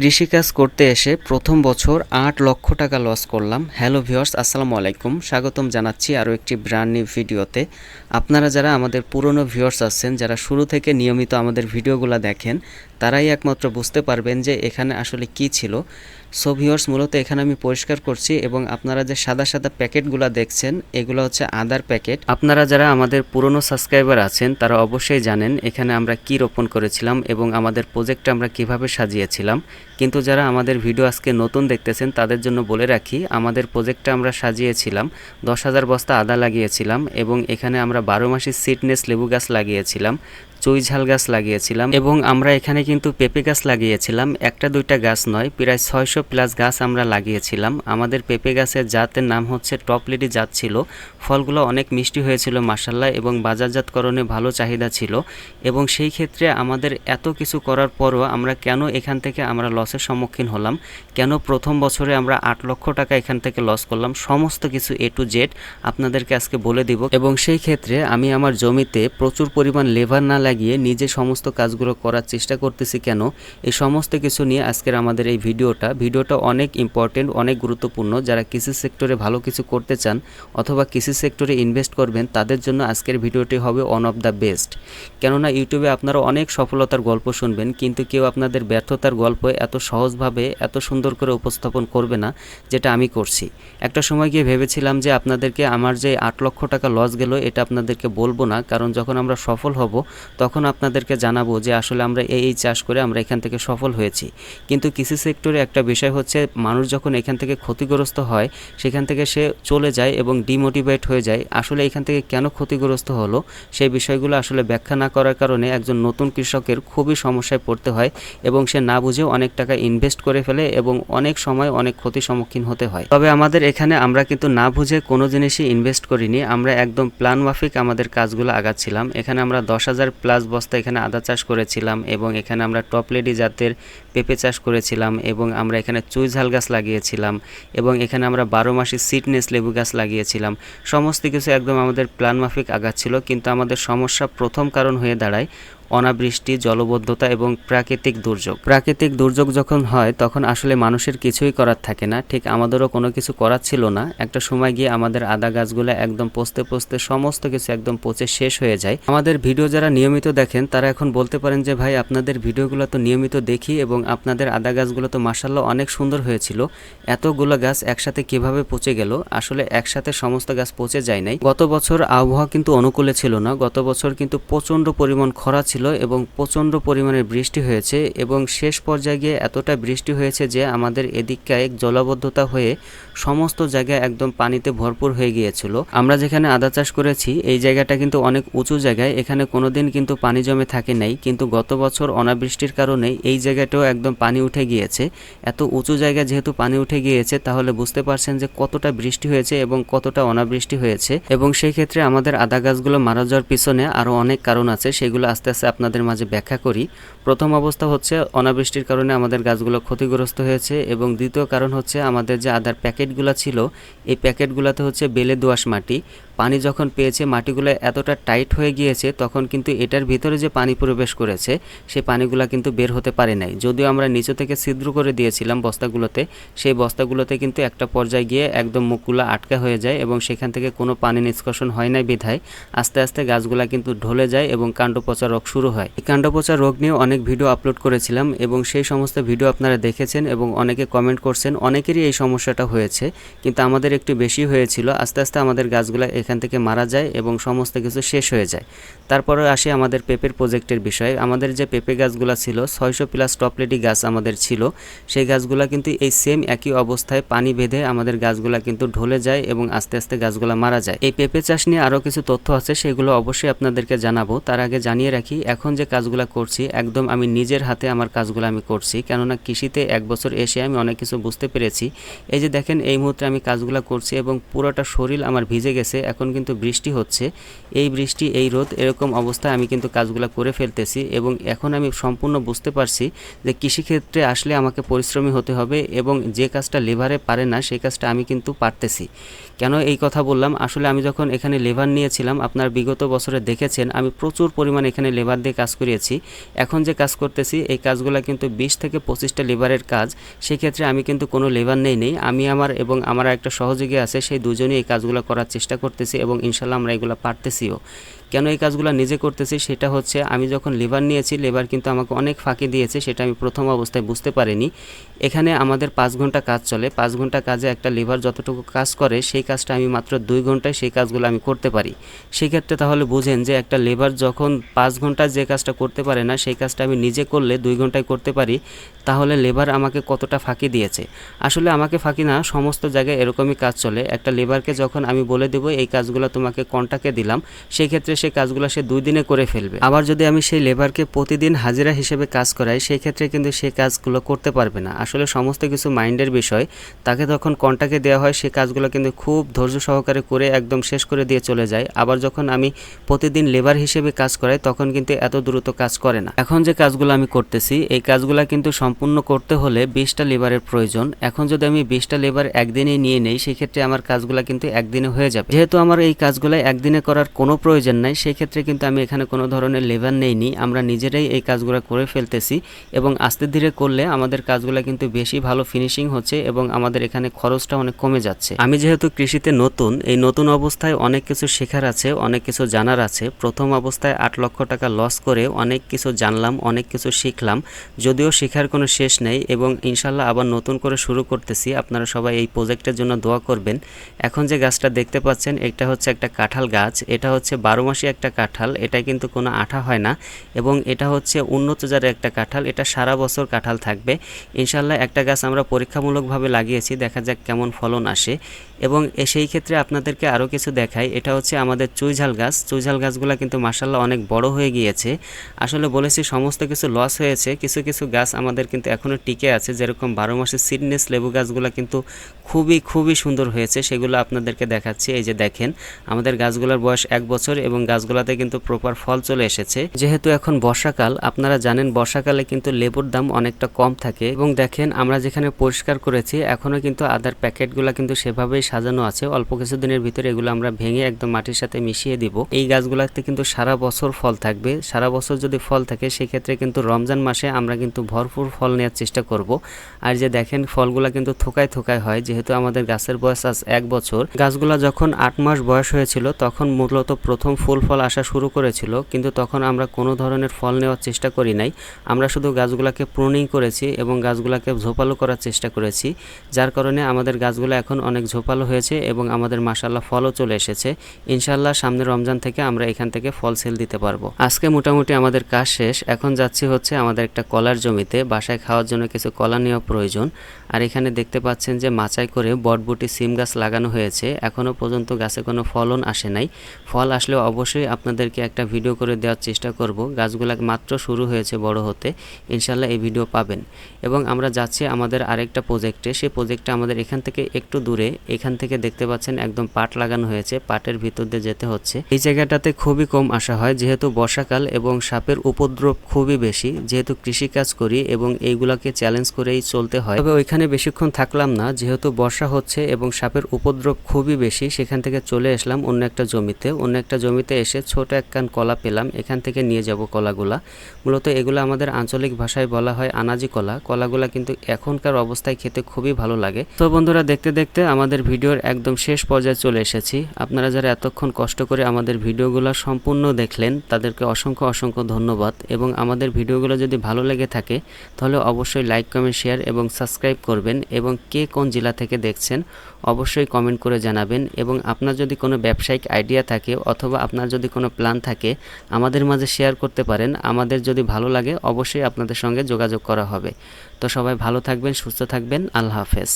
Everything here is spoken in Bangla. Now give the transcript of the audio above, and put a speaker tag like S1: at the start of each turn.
S1: কৃষিকাজ করতে এসে প্রথম বছর আট লক্ষ টাকা লস করলাম। হ্যালো ভিউয়ার্স আসসালামু আলাইকুম। স্বাগতম জানাচ্ছি আরও একটি ব্র্যান্ড নিউ ভিডিওতে আপনারা যারা আমাদের পুরনো ভিউয়ার্স আছেন, যারা শুরু থেকে নিয়মিত আমাদের ভিডিওগুলো দেখেন, তারাই একমাত্র বুঝতে পারবেন যে এখানে আসলে কি ছিল। সো ভিউয়ার্স মূলত এখানে আমি পরিষ্কার করছি এবং আপনারা যে সাদা সাদা প্যাকেটগুলো দেখছেন, এগুলো হচ্ছে আদার প্যাকেট। আপনারা যারা আমাদের পুরনো সাবস্ক্রাইবার আছেন, তারা অবশ্যই জানেন এখানে আমরা কি রোপণ করেছিলাম এবং আমাদের প্রজেক্টটা আমরা কীভাবে সাজিয়েছিলাম। কিন্তু যারা আমাদের ভিডিও আজকে নতুন দেখতেছেন, তাদের জন্য বলে রাখি, আমাদের প্রজেক্টটা আমরা সাজিয়েছিলাম, দশ হাজার বস্তা আদা লাগিয়েছিলাম এবং এখানে আমরা বারো মাসি সিডনেস লেবু গাছ লাগিয়েছিলাম, চুই ঝাল গাছ লাগিয়েছিলাম এবং আমরা এখানে কিন্তু পেঁপে গাছ লাগিয়েছিলাম, একটা দুইটা গাছ নয়, প্রায় ছয়শো প্লাস গাছ আমরা লাগিয়েছিলাম। আমাদের পেঁপে গাছের জাতের নাম হচ্ছে টপ লেডি জাত ছিল, ফলগুলো অনেক মিষ্টি হয়েছিল মাসাল্লাহ এবং বাজারজাতকরণে ভালো চাহিদা ছিল এবং সেই ক্ষেত্রে আমাদের এত কিছু করার পরও আমরা কেন এখান থেকে আমরা লসের সম্মুখীন হলাম। কেন প্রথম বছরে আমরা আট লক্ষ টাকা এখান থেকে লস করলাম? সমস্ত কিছু এ টু জেড আপনাদেরকে আজকে বলে দিব। এবং সেই ক্ষেত্রে আমি আমার জমিতে প্রচুর পরিমাণ লেবার না লাগিয়ে নিজে সমস্ত কাজগুলো করার চেষ্টা করতেছি কেন? এই সমস্ত কিছু নিয়ে আজকের আমাদের এই ভিডিওটা। ভিডিওটা অনেক ইম্পর্টেন্ট অনেক গুরুত্বপূর্ণ। যারা কৃষি সেক্টরে ভালো কিছু করতে চান অথবা কৃষি সেক্টরে ইনভেস্ট করবেন, তাদের জন্য আজকের ভিডিওটি হবে ওয়ান অফ দ্য বেস্ট কেননা, ইউটিউবে আপনারা অনেক সফলতার গল্প শুনবেন, কিন্তু কেউ আপনাদের ব্যর্থতার গল্প এত সহজভাবে এত সুন্দর করে উপস্থাপন করবে না, যেটা আমি করছি। একটা সময় গিয়ে ভেবেছিলাম যে আপনাদেরকে আমার যে আট লক্ষ টাকা লস গেল, এটা আপনাদেরকে বলব না, কারণ যখন আমরা সফল হব, তখন আপনাদেরকে জানাব যে আসলে আমরা এই চাষ করে আমরা এখান থেকে সফল হয়েছি। কিন্তু কৃষি সেক্টরে একটা বিষয় হচ্ছে, মানুষ যখন এখান থেকে ক্ষতিগ্রস্ত হয়, সেখান থেকে সে চলে যায় এবং ডিমোটিভেট হয়ে যায়। আসলে এখান থেকে কেন ক্ষতিগ্রস্ত হলো, সেই বিষয়গুলো আসলে ব্যাখ্যা না করার কারণে একজন নতুন কৃষকের খুবই সমস্যায় পড়তে হয় এবং সে না বুঝেও অনেক টাকা ইনভেস্ট করে ফেলে এবং অনেক সময় অনেক ক্ষতির সম্মুখীন হতে হয়। তবে আমাদের এখানে আমরা কিন্তু না বুঝে কোনো জিনিসই ইনভেস্ট করিনি। আমরা একদম প্ল্যান মাফিক আমাদের কাজগুলো আগাচ্ছিলাম। এখানে আমরা দশ হাজার প্লাস বস্তা এখানে আদা চাষ করেছিলাম এবং এখানে আমরা টপ লেডি জাতের পেঁপে চাষ করেছিলাম এবং আমরা এখানে চুই ঝাল গাছ লাগিয়েছিলাম এবং এখানে আমরা বারো মাসি সিটনেস লেবু গাছ লাগিয়েছিলাম। সমস্ত কিছু একদম আমাদের প্ল্যান মাফিক আগাচ্ছিল, কিন্তু আমাদের সমস্যা প্রথম কারণ হয়ে দাঁড়ায় অনাবৃষ্টি, জলবদ্ধতা এবং প্রাকৃতিক দুর্যোগ। প্রাকৃতিক দুর্যোগ যখন হয়, তখন আসলে মানুষের কিছুই করার থাকে না। ঠিক আমাদেরও কোনো কিছু করার ছিল না। একটা সময় গিয়ে আমাদের আদা গাছগুলো একদম পচতে পচতে সমস্ত কিছু একদম পচে শেষ হয়ে যায়। আমাদের ভিডিও যারা নিয়মিত দেখেন, তারা এখন বলতে পারেন যে, ভাই, আপনাদের ভিডিওগুলো তো নিয়মিত দেখি এবং আপনাদের আদা গাছগুলো তো মাসাল্লাহ অনেক সুন্দর হয়েছিল। এতগুলো গাছ একসাথে কীভাবে পচে গেল? আসলে একসাথে সমস্ত গাছ পচে যায় নাই। গত বছর আবহাওয়া কিন্তু অনুকূলে ছিল না। গত বছর কিন্তু প্রচণ্ড পরিমাণ খরা ছিল এবং প্রচণ্ড পরিমাণে বৃষ্টি হয়েছে এবং শেষ পর্যায়ে গিয়ে এতটা বৃষ্টি হয়েছে যে আমাদের এদিকটায় জলাবদ্ধতা হয়ে সমস্ত জায়গায় একদম পানিতে ভরপুর হয়ে গিয়েছিল। আমরা যেখানে আদা চাষ করেছি, এই জায়গাটা কিন্তু অনেক উঁচু জায়গায়। এখানে কোনোদিন কিন্তু পানি জমে থাকে নাই। কিন্তু গত বছর অনাবৃষ্টির কারণে এই জায়গাটাও একদম পানি উঠে গিয়েছে। এত উঁচু জায়গায় যেহেতু পানি উঠে গিয়েছে, তাহলে বুঝতে পারছেন যে কতটা বৃষ্টি হয়েছে এবং কতটা অনাবৃষ্টি হয়েছে। এবং সেই ক্ষেত্রে আমাদের আদা গাছগুলো মারা যাওয়ার পিছনে আরও অনেক কারণ আছে, সেগুলো আস্তে আস্তে আপনাদের মাঝে ব্যাখ্যা করি। প্রথম অবস্থা হচ্ছে, অনাবৃষ্টির কারণে আমাদের গাছগুলো ক্ষতিগ্রস্ত হয়েছে এবং দ্বিতীয় কারণ হচ্ছে আমাদের যে আদার প্যাকেটগুলো ছিল, এই প্যাকেটগুলোতে হচ্ছে বেলে দোআঁশ মাটি। পানি যখন পেয়েছে, মাটিগুলো এতটা টাইট হয়ে গিয়েছে, তখন কিন্তু এটার ভিতরে যে পানি প্রবেশ করেছে সেই পানিগুলো কিন্তু বের হতে পারে নাই। যদিও আমরা নিচু থেকে ছিদ্র করে দিয়েছিলাম বস্তাগুলোতে, সেই বস্তাগুলোতে কিন্তু একটা পর্যায়ে গিয়ে একদম মুখগুলো আটকা হয়ে যায় এবং সেখান থেকে কোনো পানি নিষ্কাশন হয় নাই বিধায়। আস্তে আস্তে গাছগুলা কিন্তু ঢলে যায় এবং কাণ্ড পচা রোগ শুরু হয়। এই কাণ্ড পচা রোগ নিয়ে অনেক ভিডিও আপলোড করেছিলাম এবং সেই সমস্ত ভিডিও আপনারা দেখেছেন এবং অনেকে কমেন্ট করছেন, অনেকেরই এই সমস্যাটা হয়েছে, কিন্তু আমাদের একটু বেশি হয়েছিল। আস্তে আস্তে আমাদের গাছগুলা এখান থেকে মারা যায় এবং সমস্ত কিছু শেষ হয়ে যায়। তারপরে আসে আমাদের পেঁপের প্রজেক্টের বিষয়ে। আমাদের যে পেঁপে গাছগুলো ছিল, ছয়শো প্লাস টপলেটি গাছ আমাদের ছিল, সেই গাছগুলো কিন্তু এই সেম একই অবস্থায় পানি বেঁধে আমাদের গাছগুলো কিন্তু ঢলে যায় এবং আস্তে আস্তে গাছগুলো মারা যায়। এই পেঁপে চাষ নিয়ে আরও কিছু তথ্য আছে, সেগুলো অবশ্যই আপনাদেরকে জানাব। তার আগে জানিয়ে রাখি, এখন যে কাজগুলো করছি, একদম আমি নিজের হাতে আমার কাজগুলো আমি করছি। কেননা কৃষিতে এক বছর এসে আমি অনেক কিছু বুঝতে পেরেছি। এই যে দেখেন, এই মুহূর্তে আমি কাজগুলো করছি এবং পুরোটা শরীর আমার ভিজে গেছে। এখন কিন্তু বৃষ্টি হচ্ছে। এই বৃষ্টি, এই রোদ এরকম অবস্থায় আমি কিন্তু কাজগুলো করে ফেলতেছি এবং এখন আমি সম্পূর্ণ বুঝতে পারছি যে কৃষিক্ষেত্রে আসলে আমাকে পরিশ্রমী হতে হবে এবং যে কাজটা লেবারে পারে না সেই কাজটা আমি কিন্তু পারতেছি। কেন এই কথা বললাম? আসলে আমি যখন এখানে লেবার নিয়েছিলাম, আপনার বিগত বছরে দেখেছেন, আমি প্রচুর পরিমাণ এখানে লেবার দিয়ে কাজ করিয়েছি। এখন যে কাজ করতেছি, এই কাজগুলো কিন্তু বিশ থেকে পঁচিশটা লেবারের কাজ। সেক্ষেত্রে আমি কিন্তু কোনো লেবার নেই নেই। আমি আমার এবং আমার একটা সহযোগী আছে, সেই দুজনেই এই কাজগুলো করার চেষ্টা করতেছি। এবং ইনশাল্লাহ আমরা এগুলো পারতেছিও। কেন এই কাজগুলো নিজে করতেছি সেটা হচ্ছে আমি যখন লেবার নিয়েছি, লেবার কিন্তু আমাকে অনেক ফাঁকি দিয়েছে, সেটা আমি প্রথম অবস্থায় বুঝতে পারিনি। এখানে আমাদের পাঁচ ঘণ্টা কাজ চলে, পাঁচ ঘণ্টা কাজে একটা লেবার যতটুকু কাজ করে, সেই কাজটা আমি মাত্র দুই ঘন্টায় সেই কাজগুলো আমি করতে পারি। সেক্ষেত্রে তাহলে বুঝেন যে একটা লেবার যখন পাঁচ ঘণ্টা যে কাজটা করতে পারে না, সেই কাজটা আমি নিজে করলে দুই ঘন্টায় করতে পারি, তাহলে লেবার আমাকে কতটা ফাঁকি দিয়েছে? আসলে আমাকে ফাঁকি না, সমস্ত জায়গায় এরকমই কাজ চলে। একটা লেবারকে যখন আমি বলে দেবো, এই কাজগুলো তোমাকে কন্টাকে দিলাম, সেই ক্ষেত্রে সেই কাজগুলো সে দুই দিনে করে ফেলবে। আবার যদি আমি সেই লেবারকে প্রতিদিন হাজিরা হিসেবে কাজ করাই, সেই ক্ষেত্রে কিন্তু সে কাজগুলো করতে পারবে না। আসলে সমস্ত কিছু মাইন্ডের বিষয়। তাকে যখন কন্টাকে দেওয়া হয়, সে কাজগুলো কিন্তু খুব ধৈর্য সহকারে করে একদম শেষ করে দিয়ে চলে যায়। আবার যখন আমি প্রতিদিন লেবার হিসেবে কাজ করাই, তখন কিন্তু এত দ্রুত কাজ করে না। এখন যে কাজগুলো আমি করতেছি, এই কাজগুলো কিন্তু সম্পূর্ণ করতে হলে বিশটা লেবারের প্রয়োজন। এখন যদি আমি বিশটা লেবার একদিনে নিয়ে নেই সেক্ষেত্রে আমার কাজগুলো কিন্তু একদিনে হয়ে যাবে। যেহেতু আমার এই কাজগুলো একদিনে করার কোনো প্রয়োজন নাই সেই ক্ষেত্রে কিন্তু আমি এখানে কোনো ধরনের লেবার নেইনি। আমরা নিজেরাই এই কাজগুলো করে ফেলতেছি এবং আস্তে ধীরে করলে আমাদের কাজগুলো কিন্তু বেশি ভালো ফিনিশিং হচ্ছে এবং আমাদের এখানে খরচটা অনেক কমে যাচ্ছে। আমি যেহেতু কৃষিতে নতুন, এই নতুন অবস্থায় অনেক কিছু শেখার আছে, অনেক কিছু জানার আছে। প্রথম অবস্থায় আট লক্ষ টাকা লস করে অনেক কিছু জানলাম, অনেক কিছু শিখলাম। যদিও শেখার কোনো শেষ নেই এবং ইনশাল্লাহ আবার নতুন করে শুরু করতেছি। আপনারা সবাই এই প্রজেক্টের জন্য দোয়া করবেন। এখন যে গাছটা দেখতে পাচ্ছেন, এটা হচ্ছে একটা কাঁঠাল গাছ। এটা হচ্ছে বারো মাসি একটা কাঁঠাল, এটা কিন্তু কোনো আঠা হয় না এবং এটা হচ্ছে উন্নত জাতের একটা কাঁঠাল, এটা সারা বছর কাঁঠাল থাকবে। ইনশাল্লাহ একটা গাছ আমরা পরীক্ষামূলকভাবে লাগিয়েছি, দেখা যাক কেমন ফলন আসে। এবং সেই ক্ষেত্রে আপনাদেরকে আরও কিছু দেখাই। এটা হচ্ছে আমাদের চুইঝাল গাছ। চুইঝাল গাছগুলো কিন্তু মাসাল্লাহ অনেক বড় হয়ে গিয়েছে। আসলে বলেছি, সমস্ত কিছু লস হয়েছে। কিছু কিছু গাছ আমাদের কিন্তু এখনও টিকে আছে। যেরকম বারো মাসের সিডনেস লেবু গাছগুলো কিন্তু খুবই খুবই সুন্দর হয়েছে। সেগুলো আপনাদেরকে দেখাচ্ছি। এই যে দেখেন, আমাদের গাছগুলোর বয়স এক বছর এবং গাছগুলোতে কিন্তু প্রপার ফল চলে এসেছে। যেহেতু এখন বর্ষাকাল, আপনারা জানেন বর্ষাকালে কিন্তু লেবুর দাম অনেকটা কম থাকে। এবং দেখেন, আমরা যেখানে পরিষ্কার করেছি এখনও কিন্তু আদার প্যাকেটগুলো কিন্তু সেভাবেই সাজানো আছে। অল্প কিছু দিনের ভিতরে এগুলো আমরা ভেঙে একদম মাটির সাথে মিশিয়ে দিব। এই গাছগুলোতে কিন্তু সারা বছর ফল থাকবে। সারা বছর যদি ফল থাকে, সেক্ষেত্রে কিন্তু রমজান মাসে আমরা কিন্তু ভরপুর ফল নেওয়ার চেষ্টা করব। আর যে দেখেন, ফলগুলা কিন্তু থোকায় থোকায় হয়। যেহেতু আমাদের গাছের বয়স আজ এক বছর, গাছগুলা যখন আট মাস বয়স হয়েছিল, তখন মূলত প্রথম ফুল ফল আসা শুরু করেছিল। কিন্তু তখন আমরা কোনো ধরনের ফল নেওয়ার চেষ্টা করি নাই। আমরা শুধু গাছগুলাকে প্রুনিং করেছি এবং গাছগুলাকে ঝোপালো করার চেষ্টা করেছি। যার কারণে আমাদের গাছগুলো এখন অনেক ঝোপালো হয়েছে এবং আমাদের মাসাল্লাহ ফলও চলে এসেছে। ইনশাল্লাহ সামনে রমজান থেকে আমরা এখান থেকে ফল সেল দিতে পারব। আজকে মোটামুটি আমাদের কাজ শেষ। এখন যাচ্ছি হচ্ছে আমাদের একটা কলার জমিতে। বাসায় খাওয়ার জন্য কিছু কলা নেওয়া প্রয়োজন। আর এখানে দেখতে পাচ্ছেন যে মাচাই করে বটবুটি, সিম গাছ লাগানো হয়েছে। এখনও পর্যন্ত গাছে কোনো ফলন আসে নাই। ফল আসলে অবশ্যই আপনাদেরকে একটা ভিডিও করে দেওয়ার চেষ্টা করব। গাছগুলা মাত্র শুরু হয়েছে বড় হতে। ইনশাল্লাহ এই ভিডিও পাবেন। এবং আমরা যাচ্ছি আমাদের আরেকটা প্রজেক্টে। সেই প্রজেক্টটা আমাদের এখান থেকে একটু দূরে। এখান থেকে দেখতে পাচ্ছেন একদম পাট লাগানো হয়েছে, পাটের ভিতর দিয়ে যেতে হচ্ছে। এই জায়গাটাতে খুবই কম আসা হয়, যেহেতু বর্ষাকাল এবং সাপের উপদ্রব খুবই বেশি, যেহেতু কৃষি কাজ করি এবং এইগুলাকে চ্যালেঞ্জ করেই চলতে হয়। তবে ওইখানে বেশিক্ষণ থাকলাম না, যেহেতু বর্ষা হচ্ছে এবং সাপের উপদ্রব খুবই বেশি, সেখান থেকে চলে আসলাম অন্য একটা জমিতে। অন্য একটা জমিতে এসে ছোট এক কান কলা পেলাম, এখান থেকে নিয়ে যাব কলাগুলা। মূলত এগুলো আমাদের আঞ্চলিক ভাষায় বলা হয় আনাজি কলা। কলাগুলা কিন্তু এখনকার অবস্থায় খেতে খুবই ভালো লাগে। তো বন্ধুরা, দেখতে দেখতে আমাদের ভিডিওর একদম শেষ পর্যায়ে চলে এসেছি। আপনারা যারা এতক্ষণ কষ্ট করে আমাদের ভিডিওগুলো সম্পূর্ণ দেখলেন, তাদেরকে অসংখ্য অসংখ্য ধন্যবাদ এবং আমাদের ভিডিওগুলো যদি ভালো লেগে থাকে, তাহলে অবশ্যই লাইক, কমেন্ট, শেয়ার এবং সাবস্ক্রাইব করবেন এবং কে কোন জেলা থেকে দেখছেন অবশ্যই কমেন্ট করে জানাবেন এবং আপনার যদি কোনো ব্যবসায়িক আইডিয়া থাকে অথবা আপনার যদি কোনো প্ল্যান থাকে, আমাদের মাঝে শেয়ার করতে পারেন। আমাদের যদি ভালো লাগে, অবশ্যই আপনাদের সঙ্গে যোগাযোগ করা হবে। তো সবাই ভালো থাকবেন, সুস্থ থাকবেন। আল্লাহ হাফেজ।